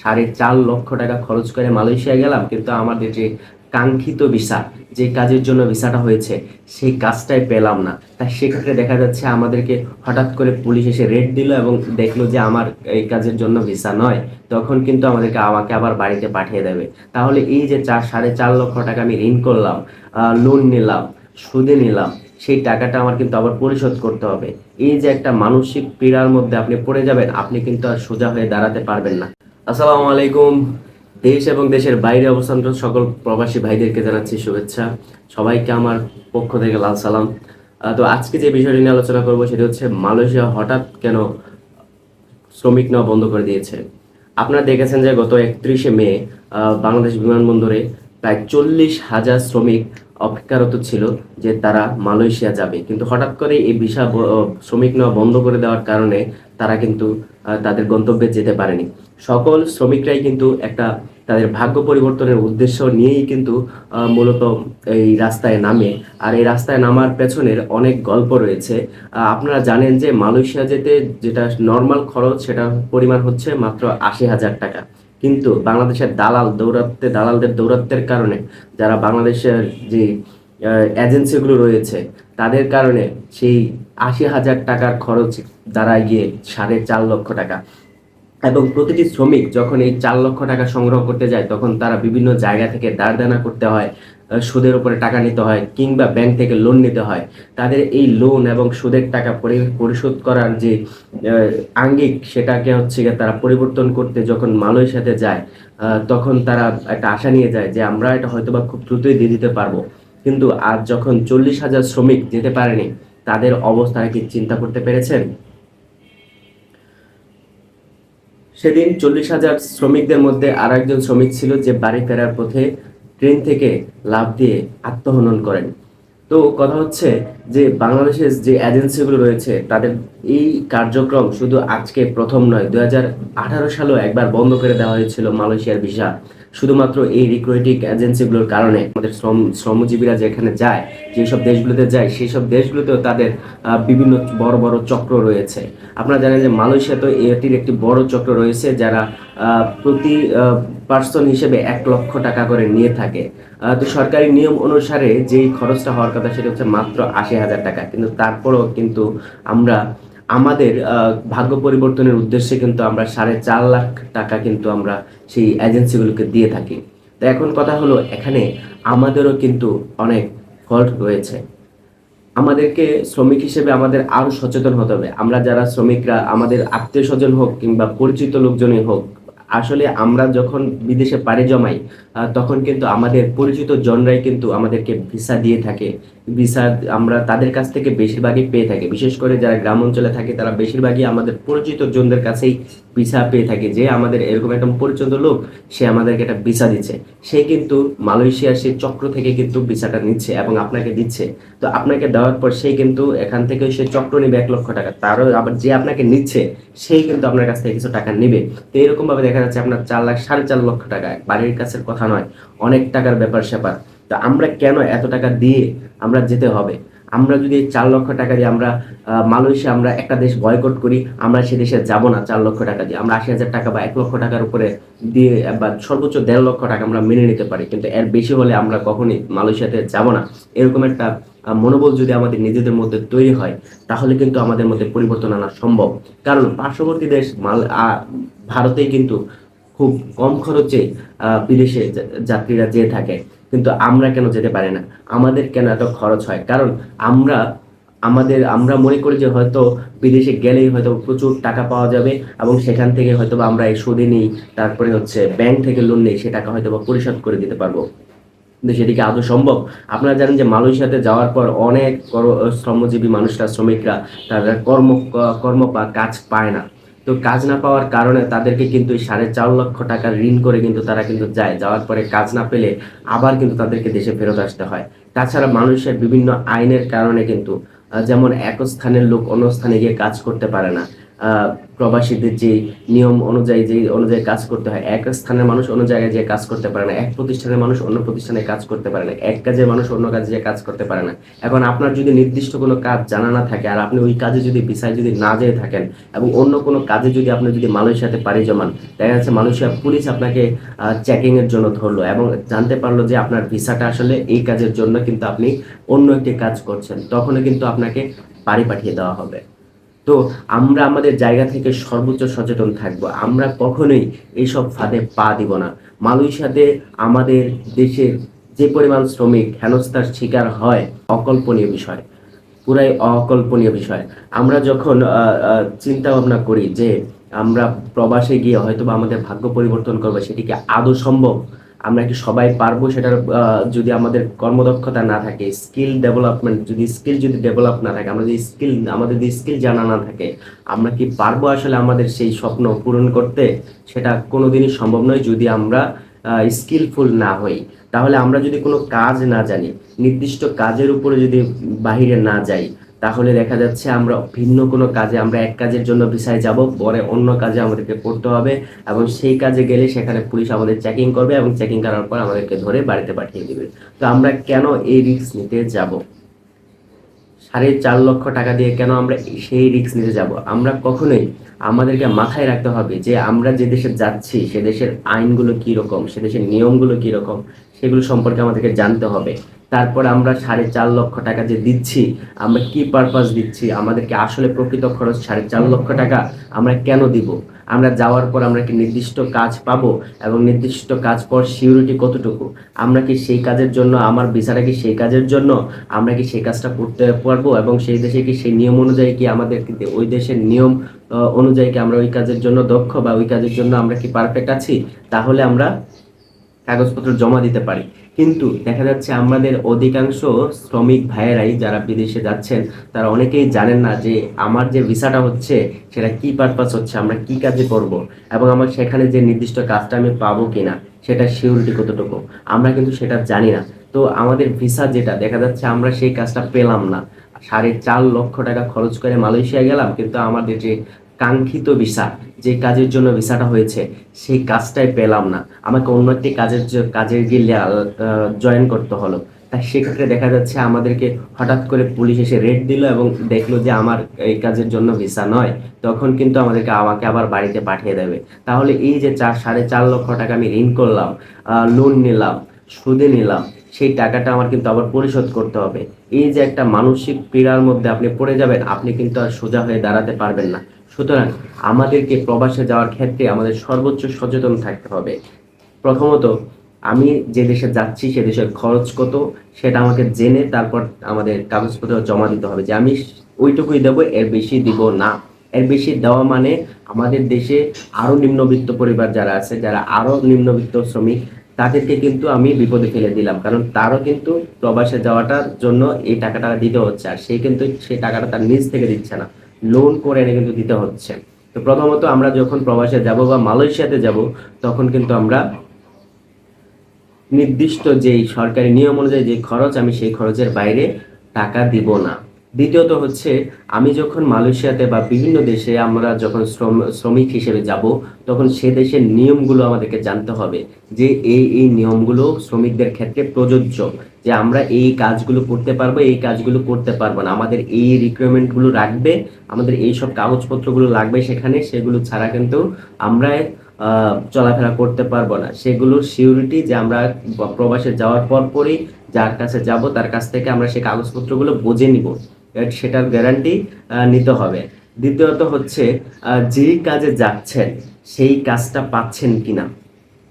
সাড়ে চার লক্ষ টাকা খরচ করে মালয়েশিয়া গেলাম, কিন্তু আমাদের যে কাঙ্ক্ষিত ভিসা, যে কাজের জন্য ভিসাটা হয়েছে, সেই কাজটাই পেলাম না। তাই সেক্ষেত্রে দেখা যাচ্ছে আমাদেরকে হঠাৎ করে পুলিশ এসে রেড দিল এবং দেখল যে আমার এই কাজের জন্য ভিসা নয়, তখন কিন্তু আমাদেরকে আমাকে আবার বাড়িতে পাঠিয়ে দেবে। তাহলে এই যে চার, সাড়ে চার লক্ষ টাকা আমি ঋণ করলাম লোন নিলাম, সুদে নিলাম, সেই টাকাটা আমার কিন্তু আবার পরিশোধ করতে হবে। এই যে একটা মানসিক পীড়ার মধ্যে আপনি পড়ে যাবেন, আপনি কিন্তু আর সোজা হয়ে দাঁড়াতে পারবেন না। আসসালামু আলাইকুম। দেশ এবং দেশের বাইরে অবস্থানরত সকল প্রবাসী ভাইদেরকে জানাচ্ছি শুভেচ্ছা। সবাইকে আমার পক্ষ থেকে লাল সালাম। তো আজকে যে বিষয়টি নিয়ে আলোচনা করব সেটি হচ্ছে, মালয়েশিয়া হঠাৎ কেন শ্রমিক নেওয়া বন্ধ করে দিয়েছে? আপনারা দেখেছেন যে গত একত্রিশে মে বাংলাদেশ বিমানবন্দরে প্রায় চল্লিশ হাজার শ্রমিক অপেক্ষারত ছিল যে তারা মালয়েশিয়া যাবে। কিন্তু হঠাৎ করে এই ভিসা শ্রমিক নেওয়া বন্ধ করে দেওয়ার কারণে তারা কিন্তু তাদের গন্তব্যে যেতে পারেনি। সকল শ্রমিকরাই কিন্তু একটা তাদের ভাগ্য পরিবর্তনের উদ্দেশ্য নিয়েই কিন্তু মূলত এই রাস্তায় নামে। আর এই রাস্তায় নামার পেছনের অনেক গল্প রয়েছে। আপনারা জানেন যে মালয়েশিয়া যেতে যেটা নর্মাল খরচ সেটা পরিমাণ হচ্ছে মাত্র আশি হাজার টাকা। কিন্তু বাংলাদেশের দালাল দৌরাত্মে, দালালদের দৌরাত্মের কারণে, যারা বাংলাদেশের যে এজেন্সিগুলো রয়েছে তাদের কারণে সেই আশি হাজার টাকার খরচ দাঁড়ায় গিয়ে সাড়ে চার লক্ষ টাকা। এবং প্রতিটি শ্রমিক যখন এই চার লক্ষ টাকা সংগ্রহ করতে যায়, তখন তারা বিভিন্ন জায়গা থেকে দাঁড় করতে হয় সুদের উপরে টাকা নিতে হয় কিংবা ব্যাংক থেকে লোন নিতে হয়। তাদের এই লোন এবং সুদের টাকা পরি- পরিশোধ করার যে আঙ্গিক সেটাকে হচ্ছে গিয়ে তারা পরিবর্তন করতে যখন মালয়েশিয়াতে যায় তখন তারা একটা আশা নিয়ে যায় যে আমরা এটা হয়তোবা খুব দ্রুতই দিয়ে দিতে পারব। কিন্তু আজ যখন চল্লিশ হাজার শ্রমিক যেতে পারেনি, তাদের অবস্থা কি চিন্তা করতে পেরেছেন? সেদিন চল্লিশ হাজার শ্রমিকদের মধ্যে আর একজন শ্রমিক ছিল যে বাড়ি ফেরার পথে ট্রেন থেকে লাফ দিয়ে আত্মহনন করেন। তো কথা হচ্ছে যে বাংলাদেশের যে এজেন্সিগুলো রয়েছে, তাদের এই কার্যক্রম শুধু আজকে প্রথম নয় দু সালেও একবার বন্ধ করে দেওয়া হয়েছিল মালয়েশিয়ার ভিসা। শুধুমাত্র এই রিক্রুটিং এজেন্সিগুলোর কারণে আমাদের শ্রম, শ্রমজীবীরা যেখানে যায়, যেসব দেশগুলোতে যায় সেই সব দেশগুলোতেও তাদের বিভিন্ন বড় বড় চক্র রয়েছে। আপনারা জানেন যে মালয়েশিয়াতেও এটির একটি বড় চক্র রয়েছে যারা প্রতি পার্সন হিসেবে এক লক্ষ টাকা করে নিয়ে থাকে। তো সরকারি নিয়ম অনুসারে যেই খরচটা হওয়ার কথা সেটা হচ্ছে মাত্র আশি হাজার টাকা। কিন্তু তারপরেও কিন্তু আমরা আমাদের ভাগ্য পরিবর্তনের উদ্দেশ্যে কিন্তু আমরা সাড়ে চার লাখ টাকা কিন্তু আমরা সেই এজেন্সিগুলোকে দিয়ে থাকি। তো এখন কথা হলো, এখানে আমাদেরও কিন্তু অনেক ফল্ট রয়েছে। আমাদেরকে শ্রমিক হিসেবে আমাদের আরও সচেতন হতে হবে। আমরা যারা শ্রমিকরা, আমাদের আত্মীয় স্বজন হোক কিংবা পরিচিত লোকজনই হোক আসলে আমরা যখন বিদেশে পাড়ি জমাই তখন কিন্তু আমাদের পরিচিত জনরাই কিন্তু আমাদেরকে ভিসা দিয়ে থাকে। ভিসা আমরা তাদের কাছ থেকে বেশিরভাগই পেয়ে থাকি। বিশেষ করে যারা গ্রাম অঞ্চলে থাকে, তারা বেশিরভাগই আমাদের পরিচিত জনদের কাছেই ভিসা পেয়ে থাকে যে আমাদের এরকম একটা পরিচিত লোক, সে আমাদেরকে একটা ভিসা দিচ্ছে। সে কিন্তু মালয়েশিয়ার সেই চক্র থেকে কিন্তু ভিসাটা নিচ্ছে এবং আপনাকে দিচ্ছে। তো আপনাকে দেওয়ার পর সে কিন্তু এখান থেকে সে চক্র নেবে এক লক্ষ টাকা। তারও আবার যে আপনাকে নিচ্ছে সেই কিন্তু আপনার কাছ থেকে কিছু টাকা নেবে। তো এরকম ভাবে দেখা যাচ্ছে আপনার চার লাখ, সাড়ে চার লক্ষ টাকা। বাড়ির কাছের কথা নয়, অনেক টাকার ব্যাপার স্যাপার তো আমরা কেন এত টাকা দিয়ে আমরা যেতে হবে? আমরা যদি চার লক্ষ টাকা দিয়ে আমরা মালয়েশিয়া আমরা একটা দেশ বয়কট করি, আমরা সে দেশে যাব না চার লক্ষ টাকা দিয়ে। আমরা আশি হাজার টাকা বা এক লক্ষ টাকার উপরে দিয়ে, বা সর্বোচ্চ দেড় লক্ষ টাকা আমরা মেনে নিতে পারি। কিন্তু এর বেশি হলে আমরা কখনই মালয়েশিয়াতে যাব না। এরকম একটা মনোবল যদি আমাদের নিজেদের মধ্যে তৈরি হয়, তাহলে কিন্তু আমাদের মধ্যে পরিবর্তন আনা সম্ভব। কারণ পার্শ্ববর্তী দেশ মাল ভারতেই কিন্তু খুব কম খরচে বিদেশে যাত্রীরা যেয়ে থাকে। কিন্তু আমরা কেন যেতে পারি না? আমাদের কেন এত খরচ হয়? কারণ আমরা, আমাদের, আমরা মনে করি যে হয়তো বিদেশে গেলেই হয়তো প্রচুর টাকা পাওয়া যাবে এবং সেখান থেকে হয়তো বা আমরা এই সুদে নিই, তারপরে হচ্ছে ব্যাংক থেকে লোন নেই, সে টাকা হয়তো বা পরিশোধ করে দিতে পারব। কিন্তু সেটি কি আদৌ সম্ভব? আপনারা জানেন যে মালয়েশিয়াতে যাওয়ার পর অনেক শ্রমজীবী মানুষরা শ্রমিকরা তারা কর্ম কর্ম বা কাজ পায় না। তো কাজ না পাওয়ার কারণে তাদেরকে কিন্তু সাড়ে চার লক্ষ টাকার ঋণ করে কিন্তু তারা কিন্তু যায়। যাওয়ার পরে কাজ না পেলে আবার কিন্তু তাদেরকে দেশে ফেরত আসতে হয়। তাছাড়া মানুষের বিভিন্ন আইনের কারণে কিন্তু যেমন এক স্থানের লোক অন্য স্থানে গিয়ে কাজ করতে পারে না। প্রবাসীদের যে নিয়ম অনুযায়ী যে অনুযায়ী কাজ করতে হয়, এক স্থানের মানুষ অন্য জায়গায় যে কাজ করতে পারে না, এক প্রতিষ্ঠানের মানুষ অন্য প্রতিষ্ঠানে কাজ করতে পারে না, এক কাজের মানুষ অন্য কাজে যে কাজ করতে পারে না। এখন আপনার যদি নির্দিষ্ট কোনো কাজ জানা না থাকে আর আপনি ওই কাজে যদি ভিসায় যদি না যেয়ে থাকেন এবং অন্য কোনো কাজে যদি আপনি যদি মালয়েশিয়াতে পাড়ি জমান, দেখা যাচ্ছে মালয়েশিয়া পুলিশ আপনাকে চেকিং এর জন্য ধরলো এবং জানতে পারল যে আপনার ভিসাটা আসলে এই কাজের জন্য কিন্তু আপনি অন্য একটি কাজ করছেন, তখনও কিন্তু আপনাকে বাড়ি পাঠিয়ে দেওয়া হবে। তো আমরা আমাদের জায়গা থেকে সর্বোচ্চ সচেতন থাকব। আমরা কখনোই এইসব ফাঁদে পা দিব না। মালয়েশিয়াতে আমাদের দেশের যে পরিমাণ শ্রমিক হেনস্থার শিকার হয়, অকল্পনীয় বিষয়। পুরাই অকল্পনীয় বিষয়। আমরা যখন চিন্তা ভাবনা করি যে আমরা প্রবাসে গিয়ে হয়তো বা আমাদের ভাগ্য পরিবর্তন করব সেটিকে আদৌ সম্ভব? আমরা কি সবাই পারব সেটার যদি আমাদের কর্মদক্ষতা না থাকে স্কিল ডেভেলপমেন্ট যদি স্কিল যদি ডেভেলপ না থাকে আমরা যদি স্কিল আমাদের যদি স্কিল জানা না থাকে, আমরা কি পারব আসলে আমাদের সেই স্বপ্ন পূরণ করতে? সেটা কোনোদিনই সম্ভব নয় যদি আমরা স্কিলফুল না হই। তাহলে আমরা যদি কোনো কাজ না জানি, নির্দিষ্ট কাজের উপরে যদি বাহিরে না যাই তাহলে দেখা যাচ্ছে আমরা ভিন্ন কোনো কাজে, আমরা এক কাজের জন্য ভিসায় যাব, পরে অন্য কাজে আমাদেরকে পড়তে হবে এবং সেই কাজে গেলে সেখানে পুলিশ আমাদের চেকিং করবে এবং চেকিং করার পর আমাদেরকে ধরে বাড়িতে পাঠিয়ে দিবে। তো আমরা কেন এই রিস্ক নিতে যাব? সাড়ে চার লক্ষ টাকা দিয়ে কেন আমরা সেই রিস্ক নিতে যাব? আমরা কখনোই আমাদেরকে মাথায় রাখতে হবে যে আমরা যে দেশে যাচ্ছি, সে দেশের আইনগুলো কী রকম সে দেশের নিয়মগুলো কী রকম সেগুলো সম্পর্কে আমাদেরকে জানতে হবে। তারপর আমরা সাড়ে চার লক্ষ টাকা যে দিচ্ছি, আমরা কি পারপাস দিচ্ছি, আমাদেরকে আসলে প্রকৃত খরচ সাড়ে চার লক্ষ টাকা আমরা কেন দিব? আমরা যাওয়ার পর আমরা কি নির্দিষ্ট কাজ পাবো এবং নির্দিষ্ট কাজ পর সিউরিটি কতটুকু? আমরা কি সেই কাজের জন্য, আমার ভিসাটা কি সেই কাজের জন্য? আমরা কি সেই কাজটা করতে পারব এবং সেই দেশে কি সেই নিয়ম অনুযায়ী কি আমাদের ওই দেশের নিয়ম অনুযায়ী কি আমরা ওই কাজের জন্য দক্ষ বা ওই কাজের জন্য আমরা কি পারফেক্ট আছি? তাহলে আমরা কাগজপত্র জমা দিতে পারি। কিন্তু দেখা যাচ্ছে আমাদের অধিকাংশ শ্রমিক ভাইয়েরাই যারা বিদেশে যাচ্ছেন, তারা অনেকেই জানেন না যে আমার যে ভিসাটা হচ্ছে, সেটা কি পারপাস হচ্ছে, আমরা কি কাজে করব এবং আমার সেখানে যে নির্দিষ্ট কাজটা আমি পাবো কিনা সেটা সিউরিটি কতটুকু, আমরা কিন্তু সেটা জানি না। তো আমাদের ভিসা যেটা, দেখা যাচ্ছে আমরা সেই কাজটা পেলাম না। সাড়ে চার লক্ষ টাকা খরচ করে মালয়েশিয়া গেলাম, কিন্তু আমাদের যে কাঙ্ক্ষিত ভিসা, যে কাজের জন্য ভিসাটা হয়েছে, সেই কাজটাই পেলাম না। আমাকে অন্য একটি কাজের জ- কাজের গিয়ে জয়েন করতে হলো। তাই সেক্ষেত্রে দেখা যাচ্ছে আমাদেরকে হঠাৎ করে পুলিশ এসে রেড দিল এবং দেখল যে আমার এই কাজের জন্য ভিসা নয়। তখন কিন্তু আমাদেরকে আমাকে আবার বাড়িতে পাঠিয়ে দেবে। তাহলে এই যে চার, সাড়ে চার লক্ষ টাকা আমি ঋণ করলাম লোন নিলাম, সুদে নিলাম, সেই টাকাটা আমার কিন্তু আবার পরিশোধ করতে হবে। এই যে একটা মানসিক পীড়ার মধ্যে আপনি পড়ে যাবেন, আপনি কিন্তু আর সোজা হয়ে দাঁড়াতে পারবেন না। সুতরাং আমাদেরকে প্রবাসে যাওয়ার ক্ষেত্রে আমাদের সর্বোচ্চ সচেতন থাকতে হবে। প্রথমত, আমি যে দেশে যাচ্ছি, সে দেশের খরচ কত, সেটা আমাকে জেনে তারপর আমাদের কাগজপত্র জমা দিতে হবে। যে আমি ওইটুকুই দেবো, এর বেশি দিব না। এর বেশি দেওয়া মানে আমাদের দেশে আরও নিম্নবিত্ত পরিবার যারা আছে, যারা আরও নিম্নবিত্ত শ্রমিক, তাদেরকে কিন্তু আমি বিপদে ফেলে দিলাম। কারণ তারও কিন্তু প্রবাসে যাওয়াটার জন্য এই টাকাটা দিতে হচ্ছে, আর সে কিন্তু সেই টাকাটা তার নিজ থেকে দিচ্ছে না। লোন করে এনে কিন্তু দিতে হচ্ছে। তো প্রথমত আমরা যখন প্রবাসে যাব বা মালয়েশিয়াতে যাব, তখন কিন্তু আমরা নির্দিষ্ট যেই সরকারি নিয়ম অনুযায়ী যে খরচ, আমি সেই খরচের বাইরে টাকা দিব না। দ্বিতীয়ত হচ্ছে, আমি যখন মালয়েশিয়াতে বা বিভিন্ন দেশে আমরা যখন শ্রম, শ্রমিক হিসেবে যাব, তখন সে দেশের নিয়মগুলো আমাদেরকে জানতে হবে যে এই এই নিয়মগুলো শ্রমিকদের ক্ষেত্রে প্রযোজ্য, যে আমরা এই কাজগুলো করতে পারব, এই কাজগুলো করতে পারব না। আমাদের এই রিকোয়ারমেন্টগুলো রাখবে আমাদের এই সব কাগজপত্রগুলো লাগবে সেখানে, সেগুলো ছাড়া কিন্তু আমরা চলাফেরা করতে পারব না। সেগুলোর সিউরিটি যে আমরা প্রবাসে যাওয়ার পর পরই যার কাছে যাব, তার কাছ থেকে আমরা সেই কাগজপত্রগুলো বুঝে নিব। সেটার গ্যারান্টি নিতে হবে। দ্বিতীয়ত হচ্ছে যেই কাজে যাচ্ছেন, সেই কাজটা পাচ্ছেন কিনা।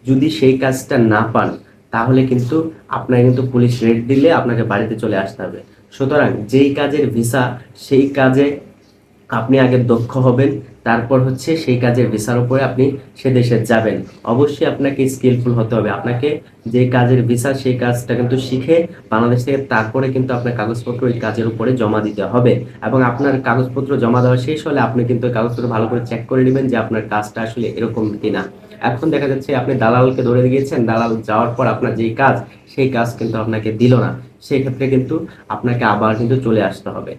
যদি সেই কাজটা না পান, তাহলে কিন্তু আপনাকে কিন্তু পুলিশ রেড দিলে আপনাকে বাড়িতে চলে আসতে হবে। সুতরাং যেই কাজের ভিসা সেই কাজে আপনি আগে দক্ষ হবেন তারপর হচ্ছে সেই কাজের ভিসার উপরে আপনি সে দেশে যাবেন। অবশ্যই আপনাকে স্কিলফুল হতে হবে। আপনাকে যে কাজের ভিসা সেই কাজটা কিন্তু শিখে বাংলাদেশ থেকে তারপরে কিন্তু আপনার কাগজপত্র ওই কাজের উপরে জমা দিতে হবে। এবং আপনার কাগজপত্র জমা দেওয়া শেষ হলে আপনি কিন্তু কাগজপত্র ভালো করে চেক করে নেবেন যে আপনার কাজটা আসলে এরকম কিনা। এখন দেখা যাচ্ছে আপনি দালালকে ধরে গিয়েছেন দালাল যাওয়ার পর আপনার যেই কাজ, সেই কাজ কিন্তু আপনাকে দিল না। সেই ক্ষেত্রে কিন্তু আপনাকে আবার কিন্তু চলে আসতে হবে।